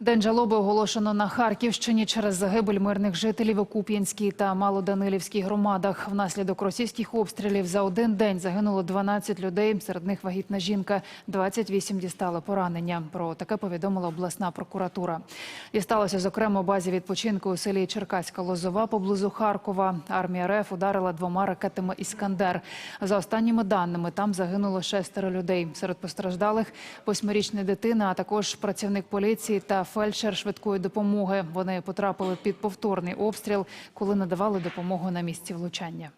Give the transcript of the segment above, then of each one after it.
День жалоби оголошено на Харківщині через загибель мирних жителів у Куп'янській та Малоданилівській громадах. Внаслідок російських обстрілів за один день загинуло 12 людей, серед них вагітна жінка, 28 дістали поранення. Про таке повідомила обласна прокуратура. Дісталося, зокрема, базі відпочинку у селі Черкаська Лозова поблизу Харкова. Армія РФ ударила двома ракетами «Іскандер». За останніми даними, там загинуло шестеро людей. Серед постраждалих – восьмирічна дитина, а також працівник поліції та фельдшер швидкої допомоги. Вони потрапили під повторний обстріл, коли надавали допомогу на місці влучання.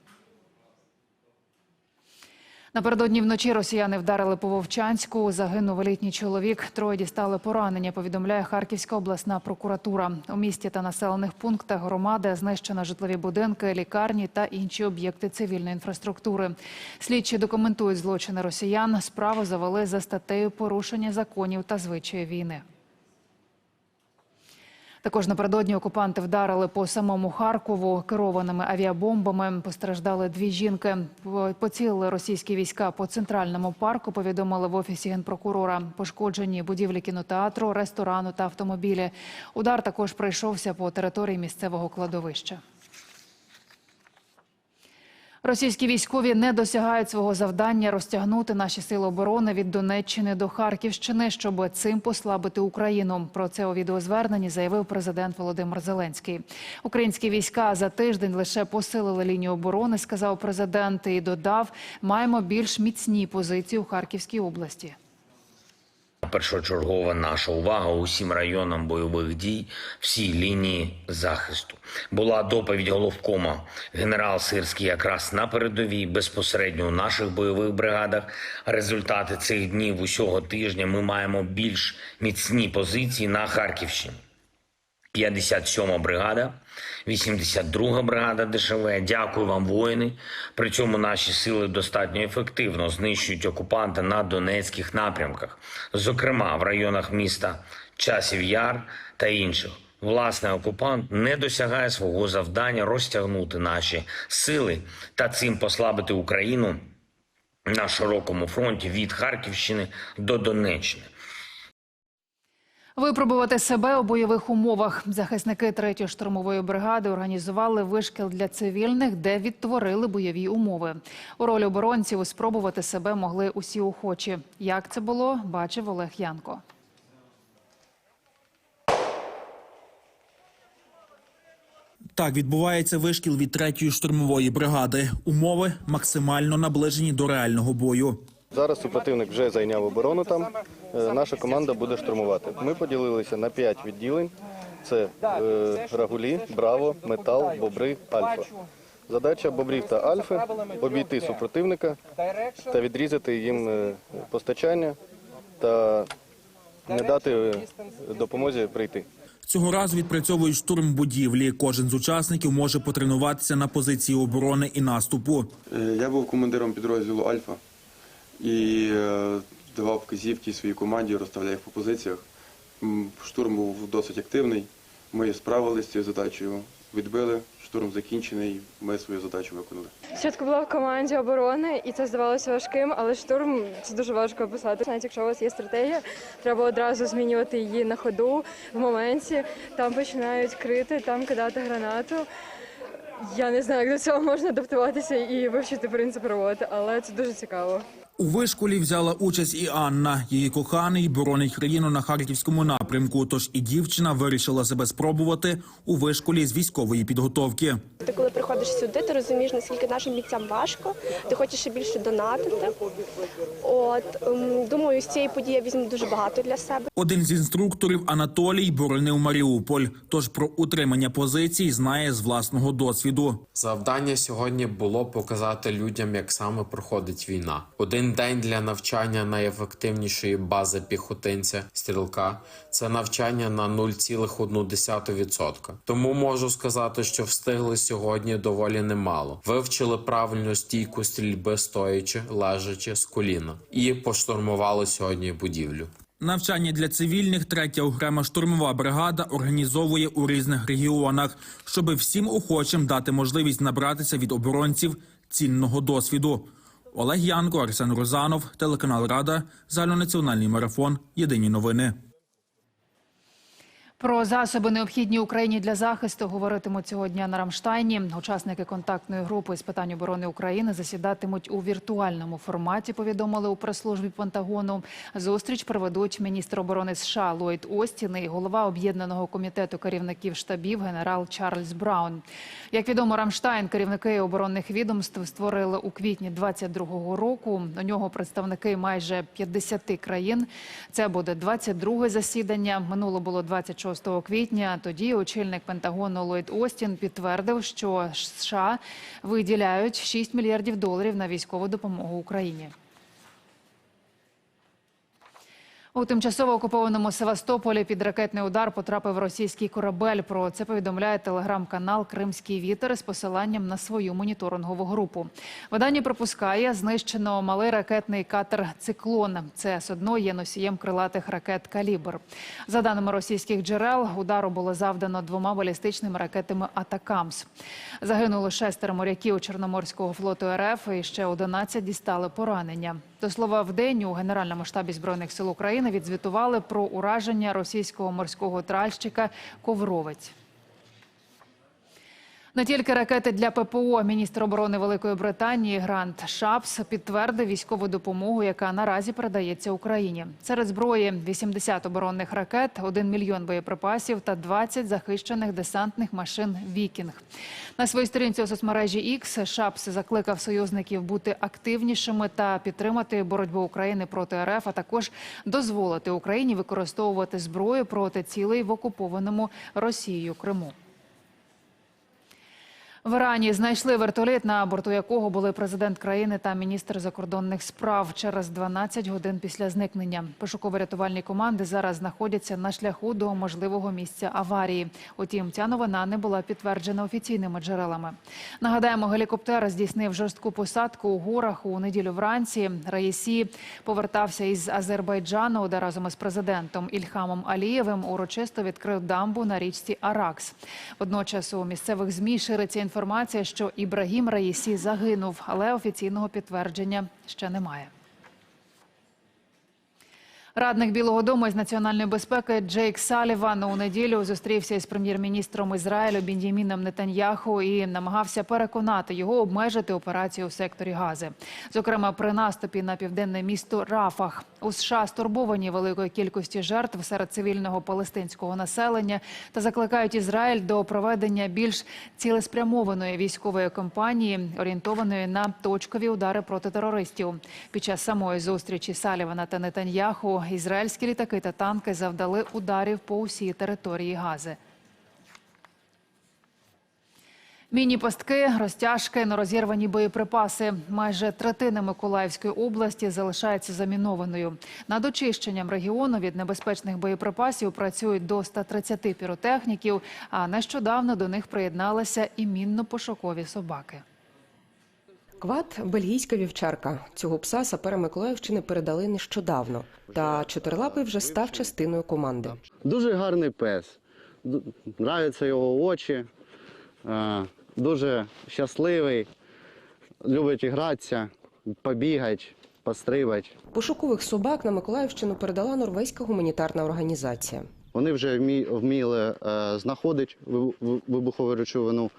Напередодні вночі росіяни вдарили по Вовчанську. Загинув літній чоловік. Троє дістали поранення, повідомляє Харківська обласна прокуратура. У місті та населених пунктах громади знищено житлові будинки, лікарні та інші об'єкти цивільної інфраструктури. Слідчі документують злочини росіян. Справу завели за статтею порушення законів та звичаї війни. Також напередодні окупанти вдарили по самому Харкову керованими авіабомбами. Постраждали дві жінки. По- Поцілили російські війська по центральному парку. Повідомили в офісі генпрокурора. Пошкоджені будівлі кінотеатру, ресторану та автомобілі. Удар також прийшовся по території місцевого кладовища. Російські військові не досягають свого завдання розтягнути наші сили оборони від Донеччини до Харківщини, щоб цим послабити Україну. Про це у відеозверненні заявив президент Володимир Зеленський. Українські війська за тиждень лише посилили лінію оборони, сказав президент, і додав, маємо більш міцні позиції у Харківській області. Першочергова наша увага усім районам бойових дій, всій лінії захисту. Була доповідь головкома генерал Сирський якраз на передовій, безпосередньо у наших бойових бригадах. Результати цих днів усього тижня ми маємо більш міцні позиції на Харківщині. 57 бригада, 82 бригада ДШВ. Дякую вам, воїни. При цьому наші сили достатньо ефективно знищують окупанта на донецьких напрямках, зокрема в районах міста Часів Яр та інших. Власне, окупант не досягає свого завдання розтягнути наші сили та цим послабити Україну на широкому фронті від Харківщини до Донеччини. Випробувати себе у бойових умовах. Захисники 3-ї штурмової бригади організували вишкіл для цивільних, де відтворили бойові умови. У ролі оборонців спробувати себе могли усі охочі. Як це було, бачив Олег Янко. Так відбувається вишкіл від третьої штурмової бригади. Умови максимально наближені до реального бою. Зараз супротивник вже зайняв оборону там. Е, Наша команда буде штурмувати. Ми поділилися на п'ять відділень: це е, Рагулі, Браво, Метал, Бобри, Альфа. Задача бобрів та альфи обійти супротивника та відрізати їм е, постачання та не дати е, допомозі прийти. Цього разу відпрацьовують штурм будівлі. Кожен з учасників може потренуватися на позиції оборони і наступу. Я був командиром підрозділу Альфа і е, давав вказівки своїй команді, розставляв їх по позиціях. Штурм був досить активний. Ми справилися з цією задачею, відбили. Штурм закінчений. Ми свою задачу виконали. Спочатку була в команді оборони, і це здавалося важким, але штурм це дуже важко описати. Навіть якщо у вас є стратегія, треба одразу змінювати її на ходу в моменті. Там починають крити, там кидати гранату. Я не знаю, як до цього можна адаптуватися і вивчити принцип роботи, але це дуже цікаво. У вишколі взяла участь і Анна. Її коханий боронить країну на харківському напрямку. Тож і дівчина вирішила себе спробувати у вишколі з військової підготовки. Ти коли приходиш сюди, ти розумієш, наскільки нашим бійцям важко, ти хочеш ще більше донатити. От ем, думаю, з цієї події я візьму дуже багато для себе. Один з інструкторів Анатолій боронив Маріуполь. Тож про утримання позицій знає з власного досвіду. Завдання сьогодні було показати людям, як саме проходить війна. Один день для навчання найефективнішої бази піхотинця стрілка це навчання на 0,1%. Тому можу сказати, що встигли сьогодні доволі немало. Вивчили правильну стійку стрільби стоячи, лежачи з коліна і поштурмували сьогодні будівлю. Навчання для цивільних третя окрема штурмова бригада організовує у різних регіонах, щоби всім охочим дати можливість набратися від оборонців цінного досвіду. Олег Янко, Арсен Розанов, телеканал Рада, загальнонаціональний марафон. Єдині новини. Про засоби необхідні Україні для захисту говоритимуть цього дня на Рамштайні. Учасники контактної групи з питань оборони України засідатимуть у віртуальному форматі. Повідомили у прес-службі Пентагону. Зустріч проведуть міністр оборони США Ллойд Остін і голова об'єднаного комітету керівників штабів генерал Чарльз Браун. Як відомо, Рамштайн керівники оборонних відомств створили у квітні 22-го року. У нього представники майже 50 країн. Це буде 22-е засідання. Минуло було 26 квітня. Тоді очільник Пентагону Ллойд Остін підтвердив, що США виділяють 6 мільярдів доларів на військову допомогу Україні. У тимчасово окупованому Севастополі під ракетний удар потрапив російський корабель. Про це повідомляє телеграм-канал Кримський вітер з посиланням на свою моніторингову групу. Видання припускає, знищено малий ракетний катер Циклон. Це судно є носієм крилатих ракет Калібр. За даними російських джерел, удару було завдано двома балістичними ракетами Атакамс. Загинуло шестеро моряків Чорноморського флоту РФ і ще 11 дістали поранення. До слова, в день у Генеральному штабі збройних сил України відзвітували про ураження російського морського тральщика Ковровець. Не тільки ракети для ППО. Міністр оборони Великої Британії Грант Шапс підтвердив військову допомогу, яка наразі передається Україні. Серед зброї 80 оборонних ракет, 1 мільйон боєприпасів та 20 захищених десантних машин «Вікінг». На своїй сторінці у соцмережі X Шапс закликав союзників бути активнішими та підтримати боротьбу України проти РФ, а також дозволити Україні використовувати зброю проти цілей в окупованому Росією Криму. В Ірані знайшли вертоліт, на борту якого були президент країни та міністр закордонних справ через 12 годин після зникнення. Пошуково-рятувальні команди зараз знаходяться на шляху до можливого місця аварії. Утім, ця новина не була підтверджена офіційними джерелами. Нагадаємо, гелікоптер здійснив жорстку посадку у горах у неділю вранці. Раїсі повертався із Азербайджану, де разом із президентом Ільхамом Алієвим урочисто відкрив дамбу на річці Аракс. Водночас у місцевих змі шириться інформація, що Ібрагім Раїсі загинув, але офіційного підтвердження ще немає. Радник Білого Дому із національної безпеки Джейк Саліван у неділю зустрівся із прем'єр-міністром Ізраїлю Бін'яміном Нетаньяху і намагався переконати його обмежити операцію у секторі Гази. Зокрема, при наступі на південне місто Рафах. У США стурбовані великої кількості жертв серед цивільного палестинського населення та закликають Ізраїль до проведення більш цілеспрямованої військової кампанії, орієнтованої на точкові удари проти терористів. Під час самої зустрічі Салівана та Нетаньяху ізраїльські літаки та танки завдали ударів по усій території Гази. Міні-пастки, розтяжки, нерозірвані боєприпаси. Майже третина Миколаївської області залишається замінованою. Над очищенням регіону від небезпечних боєприпасів працюють до 130 піротехніків, а нещодавно до них приєдналися і мінно-пошукові собаки. Квад бельгійська вівчарка. Цього пса сапери Миколаївщини передали нещодавно. Та чотирилапий вже став частиною команди. Дуже гарний пес. Нравляться його очі. Дуже щасливий, любить гратися, побігати, пострибати. Пошукових собак на Миколаївщину передала норвезька гуманітарна організація. Вони вже вміли е, знаходити ви- ви- вибухову речовину,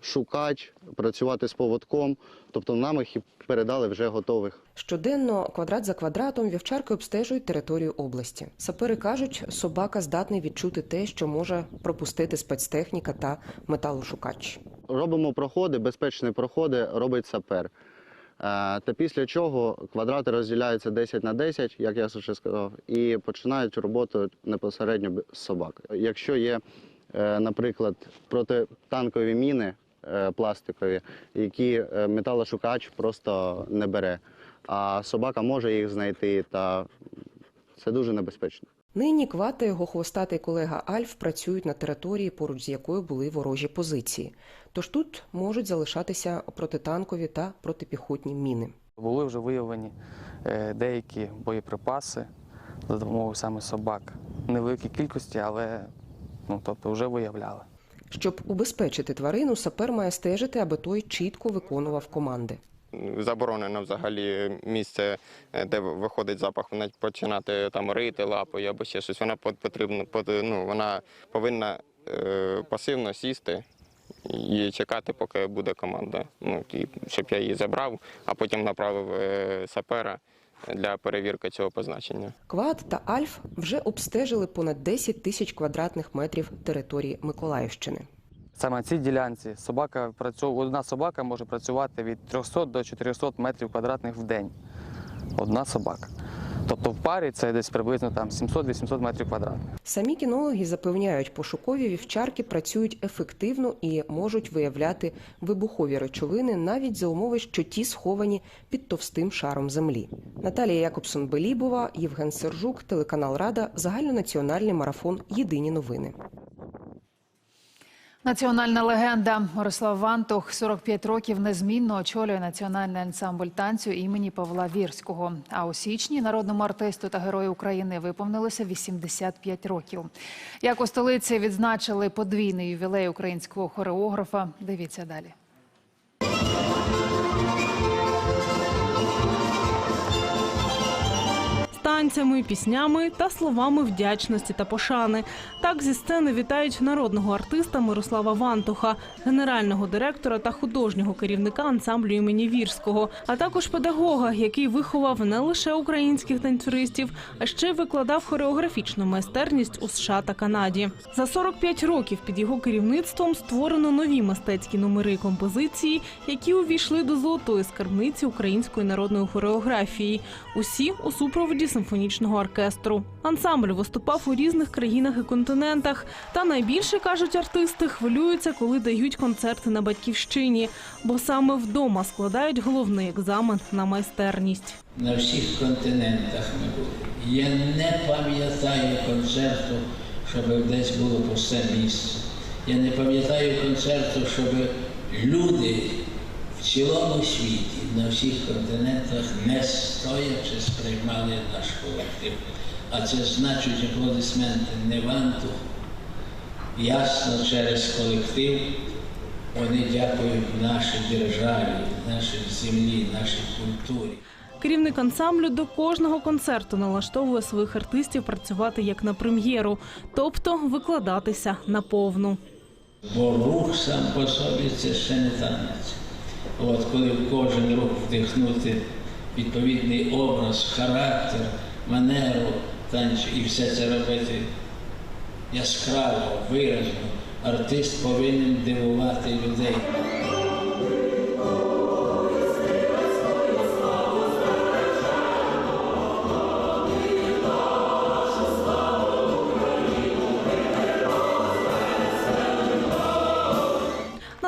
шукати, працювати з поводком. Тобто нам їх передали вже готових. Щоденно, квадрат за квадратом, вівчарки обстежують територію області. Сапери кажуть, собака здатний відчути те, що може пропустити спецтехніка та металошукач. Робимо проходи, безпечні проходи робить сапер. Е, Та після чого квадрати розділяються 10 на 10, як я вже сказав, і починають роботу непосередньо з собак. Якщо є, е, наприклад, протитанкові міни е, пластикові, які е, металошукач просто не бере, а собака може їх знайти, та це дуже небезпечно. Нині Квад та його хвостатий колега Альф працюють на території, поруч з якою були ворожі позиції. Тож тут можуть залишатися протитанкові та протипіхотні міни. Були вже виявлені е, деякі боєприпаси за допомогою саме собак. Невеликій кількості, але ну, тобто вже виявляли. Щоб убезпечити тварину, сапер має стежити, аби той чітко виконував команди. заборонено взагалі місце, е, де виходить запах, вона починати там рити лапою або ще щось. Вона пот- потрібно ну, вона повинна е, пасивно сісти і чекати, поки буде команда. Ну, і щоб я її забрав, а потім направив е, сапера для перевірки цього позначення. Квад та Альф вже обстежили понад 10 тисяч квадратних метрів території Миколаївщини. Саме на цій ділянці собака працює, одна собака може працювати від 300 до 400 метрів квадратних в день. Одна собака. Тобто в парі це десь приблизно там 700-800 метрів квадратних. Самі кінологи запевняють, пошукові вівчарки працюють ефективно і можуть виявляти вибухові речовини навіть за умови, що ті сховані під товстим шаром землі. Наталія Якобсон Белібова, Євген Сержук, телеканал Рада, загальнонаціональний марафон Єдині новини. Національна легенда Мирослав Вантух 45 років незмінно очолює національний ансамбль танцю імені Павла Вірського. А у січні народному артисту та герою України виповнилося 85 років. Як у столиці відзначили подвійний ювілей українського хореографа. Дивіться далі. Танцями, піснями та словами вдячності та пошани. Так зі сцени вітають народного артиста Мирослава Вантуха, генерального директора та художнього керівника ансамблю імені Вірського, а також педагога, який виховав не лише українських танцюристів, а ще й викладав хореографічну майстерність у США та Канаді. За 45 років під його керівництвом створено нові мистецькі номери композиції, які увійшли до золотої скарбниці української народної хореографії. Усі у супроводі симфонічного оркестру. Ансамбль виступав у різних країнах і континентах. Та найбільше кажуть артисти, хвилюються, коли дають концерти на батьківщині, бо саме вдома складають головний екзамен на майстерність. на всіх континентах ми були. Я не пам'ятаю концерту, щоб десь було пусте місце. Я не пам'ятаю концерту, щоб люди в цілому світі, на всіх континентах, не стоячи сприймали наш колектив. А це значить аплодисменти не ванту. Ясно, через колектив вони дякують нашій державі, нашій землі, нашій культурі. Керівник ансамблю до кожного концерту налаштовує своїх артистів працювати як на прем'єру, тобто викладатися на повну. Бо рух сам по собі це ще не танець. От коли в кожен рух вдихнути відповідний образ, характер, манеру танцю і все це робити яскраво, виразно, артист повинен дивувати людей.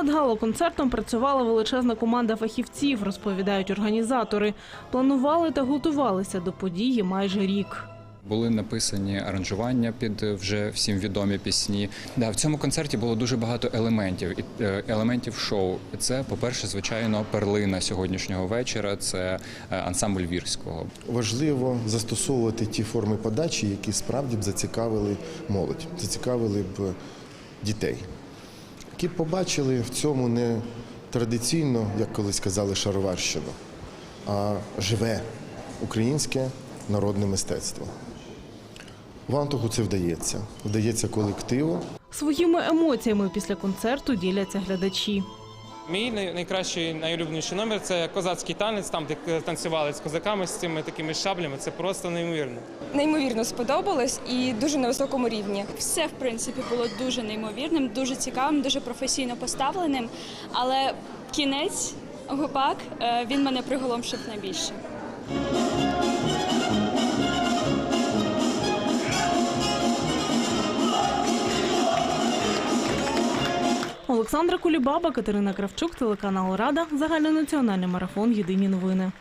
Над гало-концертом працювала величезна команда фахівців, розповідають організатори. Планували та готувалися до події майже рік. Були написані аранжування під вже всім відомі пісні. Да, в цьому концерті було дуже багато елементів і е, елементів шоу. Це, по-перше, звичайно, перлина сьогоднішнього вечора. Це е, ансамбль вірського. Важливо застосовувати ті форми подачі, які справді б зацікавили молодь, зацікавили б дітей, які побачили в цьому не традиційно, як колись казали, шароварщину, а живе українське народне мистецтво. Вантуху це вдається. Вдається колективу. Своїми емоціями після концерту діляться глядачі. Мій найкращий, найулюбленіший номер це козацький танець, там де танцювали з козаками з цими такими шаблями. Це просто неймовірно. Неймовірно сподобалось і дуже на високому рівні. Все, в принципі, було дуже неймовірним, дуже цікавим, дуже професійно поставленим. Але кінець гопак е, він мене приголомшив найбільше. Олександра Кулібаба, Катерина Кравчук, телеканал Рада, загальнонаціональний марафон Єдині новини.